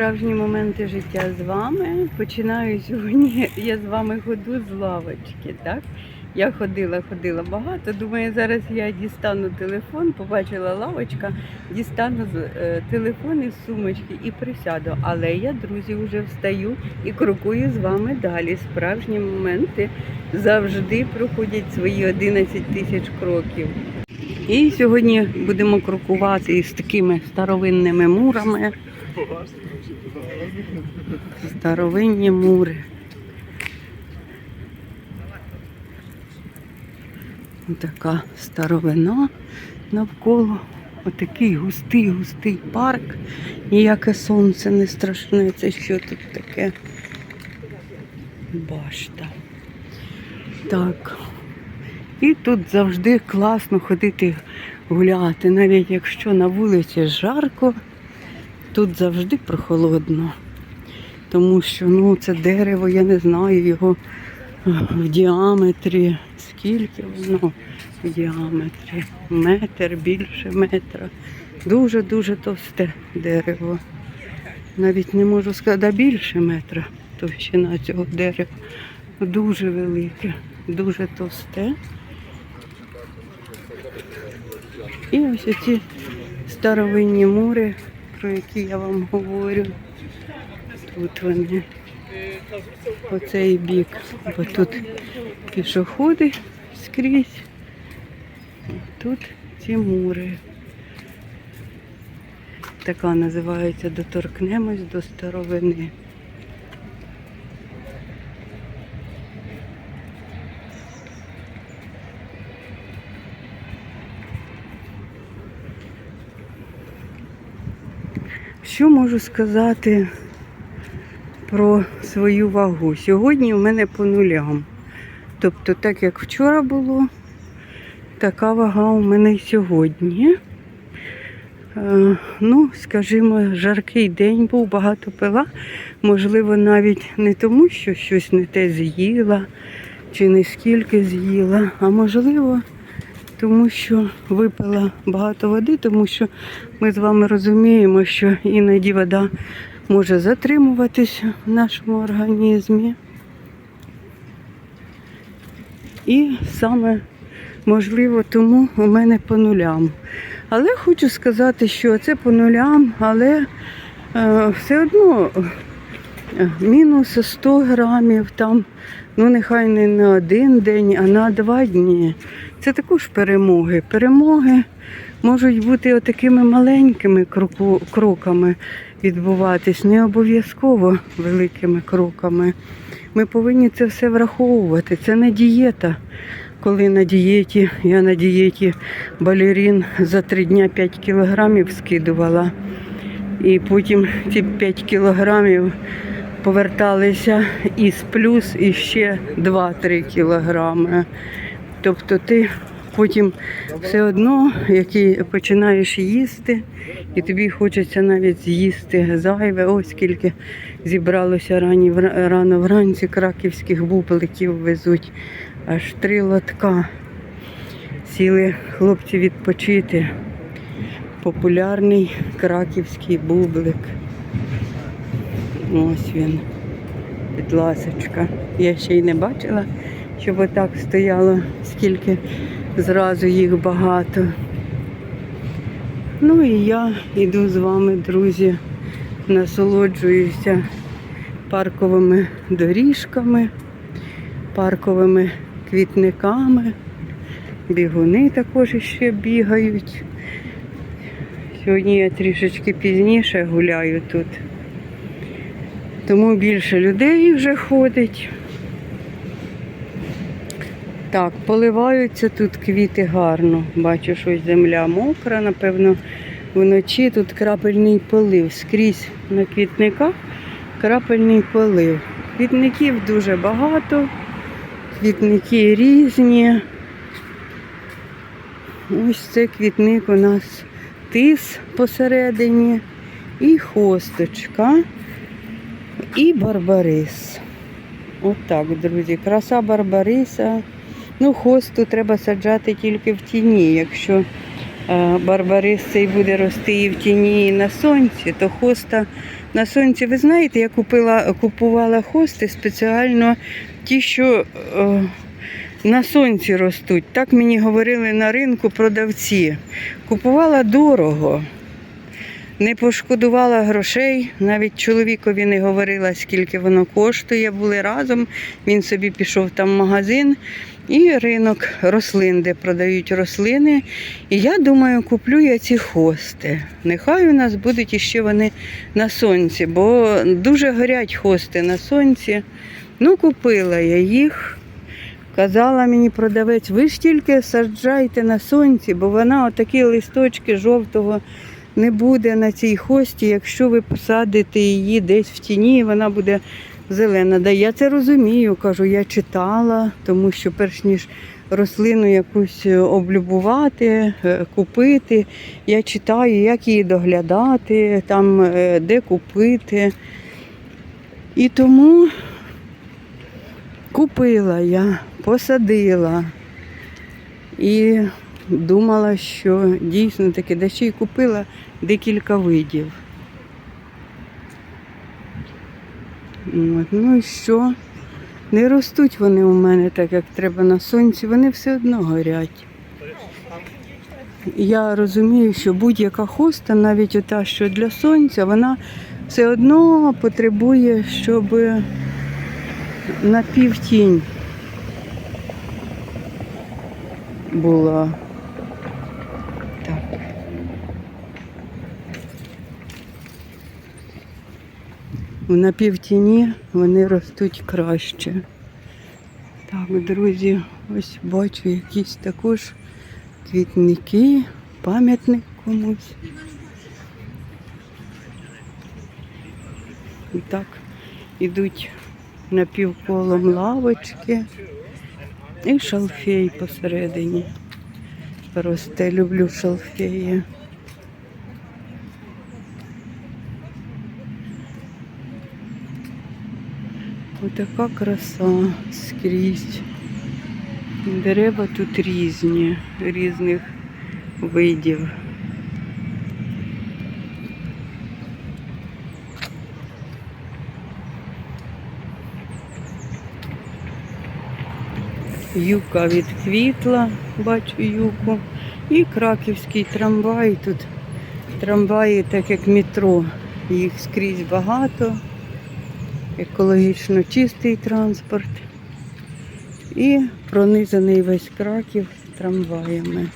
Справжні моменти життя з вами. Починаю сьогодні. Я з вами ходу з лавочки. Так? Я ходила, ходила багато. Думаю, зараз я дістану телефон, побачила лавочка, дістану е, телефон із сумочки і присяду. Але я, друзі, вже встаю і крокую з вами далі. Справжні моменти завжди проходять свої 11 тисяч кроків. І сьогодні будемо крокувати із такими старовинними мурами. Старовинні мури. Така старовина навколо. Отакий густий, густий парк. Ніяке сонце не страшне. Це що тут таке? Башта. Так. І тут завжди класно ходити гуляти. Навіть якщо на вулиці жарко, тут завжди прохолодно. Тому що ну, це дерево, я не знаю його е, в діаметрі. Скільки воно в діаметрі? Метр, більше метра. Дуже-дуже товсте дерево. Навіть не можу сказати, більше метра товщина цього дерева. Дуже велике, дуже товсте. І ось ці старовинні мури, про які я вам говорю. Тут вони. Оцей бік. Бо тут пішоходи скрізь. Тут ці мури. Така називається Доторкнемось до старовини. Що можу сказати про свою вагу? Сьогодні у мене по нулям. Тобто, так як вчора було, така вага у мене й сьогодні. Е, ну, скажімо, жаркий день був, багато пила. Можливо, навіть не тому, що щось не те з'їла, чи не скільки з'їла, а можливо, тому що випила багато води, тому що ми з вами розуміємо, що іноді вода може затримуватися в нашому організмі. І саме можливо тому у мене по нулям. Але хочу сказати, що це по нулям, але е, все одно е, мінус 100 грамів там, ну нехай не на один день, а на два дні. Це також перемоги. Перемоги можуть бути отакими маленькими кроками відбуватись, не обов'язково великими кроками. Ми повинні це все враховувати. Це не дієта. Коли на дієті, я на дієті балерін за три дня 5 кілограмів скидувала. І потім ці 5 кілограмів поверталися із плюс і ще 2-3 кілограми. Тобто ти потім все одно, який починаєш їсти, і тобі хочеться навіть з'їсти зайве. Ось скільки зібралося рані, рано вранці краківських бубликів везуть. Аж три лотка. Сіли хлопці відпочити. Популярний краківський бублик. Ось він, будь ласочка. Я ще й не бачила, щоб отак стояло, скільки зразу їх багато. Ну і я йду з вами, друзі, насолоджуюся парковими доріжками, парковими квітниками. Бігуни також ще бігають. Сьогодні я трішечки пізніше гуляю тут. Тому більше людей вже ходить. Так, поливаються тут квіти гарно. Бачу, що земля мокра, напевно, вночі тут крапельний полив. Скрізь на квітниках крапельний полив. Квітників дуже багато, квітники різні. Ось це квітник у нас тис посередині, і хосточка, і барбарис. Отак, друзі, краса барбариса. Ну, хосту треба саджати тільки в тіні. Якщо е, барбарис цей буде рости і в тіні, і на сонці, то хоста на сонці. Ви знаєте, я купила, купувала хости спеціально ті, що е, на сонці ростуть. Так мені говорили на ринку продавці. Купувала дорого. Не пошкодувала грошей, навіть чоловікові не говорила, скільки воно коштує. Були разом. Він собі пішов там в магазин і ринок рослин, де продають рослини. І я думаю, куплю я ці хости. Нехай у нас будуть іще вони на сонці, бо дуже горять хости на сонці. Ну, купила я їх. Казала мені продавець, ви ж тільки саджайте на сонці, бо вона отакі листочки жовтого не буде на цій хості, якщо ви посадите її десь в тіні, вона буде зелена. Да я це розумію, кажу, я читала, тому що перш ніж рослину якусь облюбувати, е, купити, я читаю, як її доглядати, там е, де купити. І тому купила я, посадила. І думала, що дійсно таки, да ще й купила декілька видів. От, ну і що? Не ростуть вони у мене так, як треба на сонці, вони все одно горять. Я розумію, що будь-яка хоста, навіть ота, що для сонця, вона все одно потребує, щоб на півтінь була. В напівтіні вони ростуть краще. Так, друзі, ось бачу якісь також квітники, пам'ятник комусь. І так ідуть напівколом лавочки і шалфей посередині. Росте, люблю шалфеї. Отака краса скрізь. Дерева тут різні, різних видів. Юка відквітла, бачу юку. І краківський трамвай. Тут трамваї, так як метро, їх скрізь багато. Екологічно чистий транспорт. І пронизаний весь краків трамваями.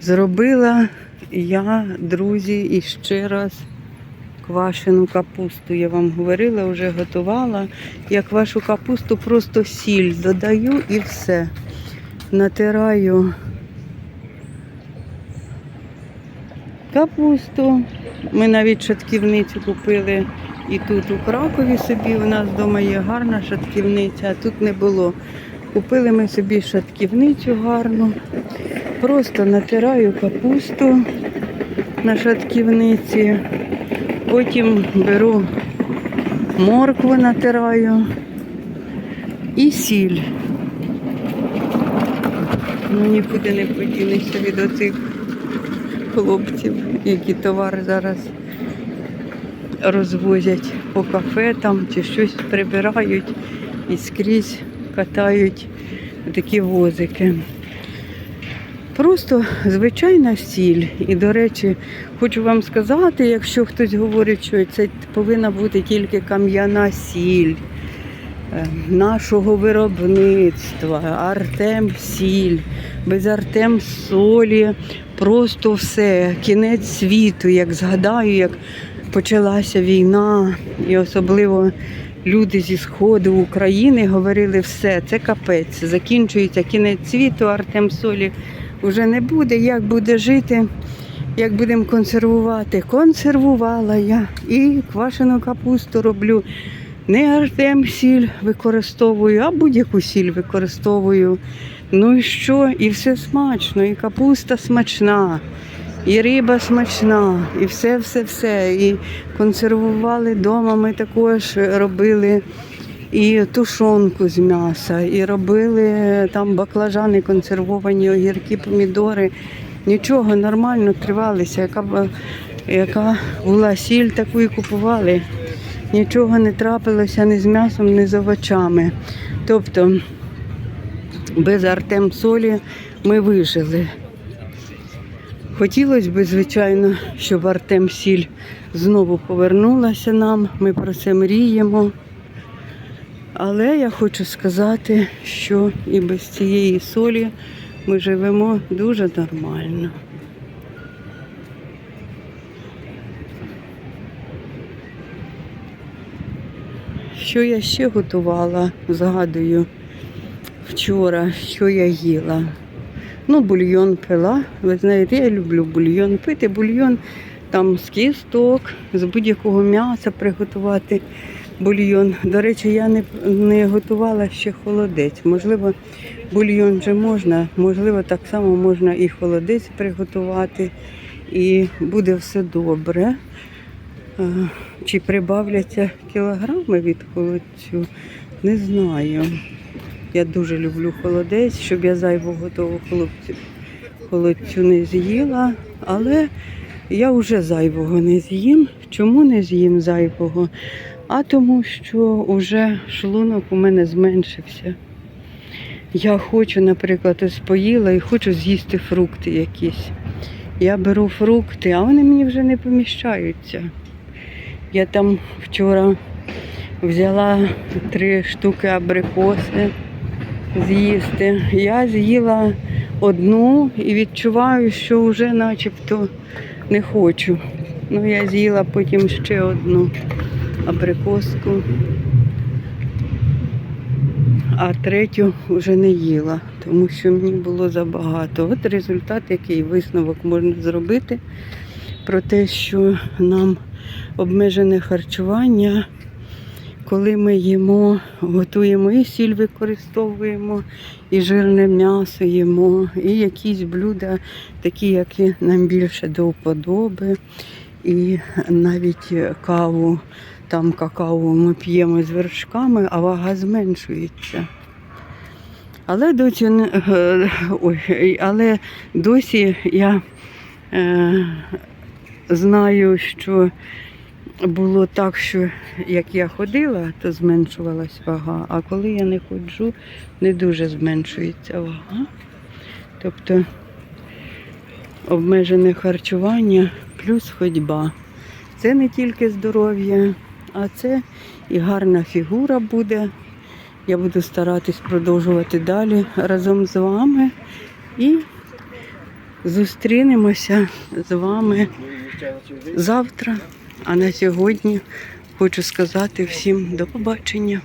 Зробила я, друзі, і ще раз квашену капусту. Я вам говорила, вже готувала. Я квашу капусту просто сіль додаю і все. Натираю капусту. Ми навіть шатківницю купили і тут у Кракові собі. У нас вдома є гарна шатківниця, а тут не було. Купили ми собі шатківницю гарну. Просто натираю капусту на шатківниці. Потім беру моркву натираю і сіль. Ну, нікуди не поділися від оцих хлопців, які товар зараз розвозять по кафе там чи щось прибирають і скрізь катають такі возики. Просто звичайна сіль. І, до речі, хочу вам сказати, якщо хтось говорить, що це повинна бути тільки кам'яна сіль е, нашого виробництва, Артем сіль, без Артем солі, просто все, кінець світу, як згадаю, як почалася війна, і особливо люди зі сходу України говорили все, це капець, закінчується кінець світу, Артем солі вже не буде, як буде жити, як будемо консервувати. Консервувала я і квашену капусту роблю. Не Артем сіль використовую, а будь-яку сіль використовую. Ну і що? І все смачно, і капуста смачна. І риба смачна, і все, все, все. І консервували вдома. Ми також робили і тушонку з м'яса, і робили там баклажани консервовані, огірки, помідори. Нічого нормально тривалися. Яка, яка була сіль, таку і купували. Нічого не трапилося ні з м'ясом, ні з овочами. Тобто без Артем солі ми вижили. Хотілося б, звичайно, щоб Артем Сіль знову повернулася нам. Ми про це мріємо. Але я хочу сказати, що і без цієї солі ми живемо дуже нормально. Що я ще готувала, згадую вчора, що я їла. Ну, бульйон пила. Ви знаєте, я люблю бульйон пити. Бульйон там з кісток, з будь-якого м'яса приготувати бульйон. До речі, я не, не готувала ще холодець. Можливо, бульйон вже можна, можливо, так само можна і холодець приготувати, і буде все добре. Чи прибавляться кілограми від холодцю, не знаю. Я дуже люблю холодець, щоб я зайвого того холодцю, холодцю не з'їла, але я вже зайвого не з'їм. Чому не з'їм зайвого? А тому, що вже шлунок у мене зменшився. Я хочу, наприклад, ось поїла і хочу з'їсти фрукти якісь. Я беру фрукти, а вони мені вже не поміщаються. Я там вчора взяла три штуки абрикоси з'їсти. Я з'їла одну і відчуваю, що вже начебто не хочу. Ну, я з'їла потім ще одну абрикоску, а третю вже не їла, тому що мені було забагато. От результат, який висновок можна зробити про те, що нам обмежене харчування коли ми їмо, готуємо і сіль використовуємо, і жирне м'ясо їмо, і якісь блюда, такі, які нам більше до вподоби, і навіть каву, там какао ми п'ємо з вершками, а вага зменшується. Але досі, ой, але досі я е, знаю, що було так, що як я ходила, то зменшувалась вага, а коли я не ходжу, не дуже зменшується вага. Тобто обмежене харчування плюс ходьба. Це не тільки здоров'я, а це і гарна фігура буде. Я буду старатись продовжувати далі разом з вами і зустрінемося з вами завтра. А на сьогодні хочу сказати всім до побачення.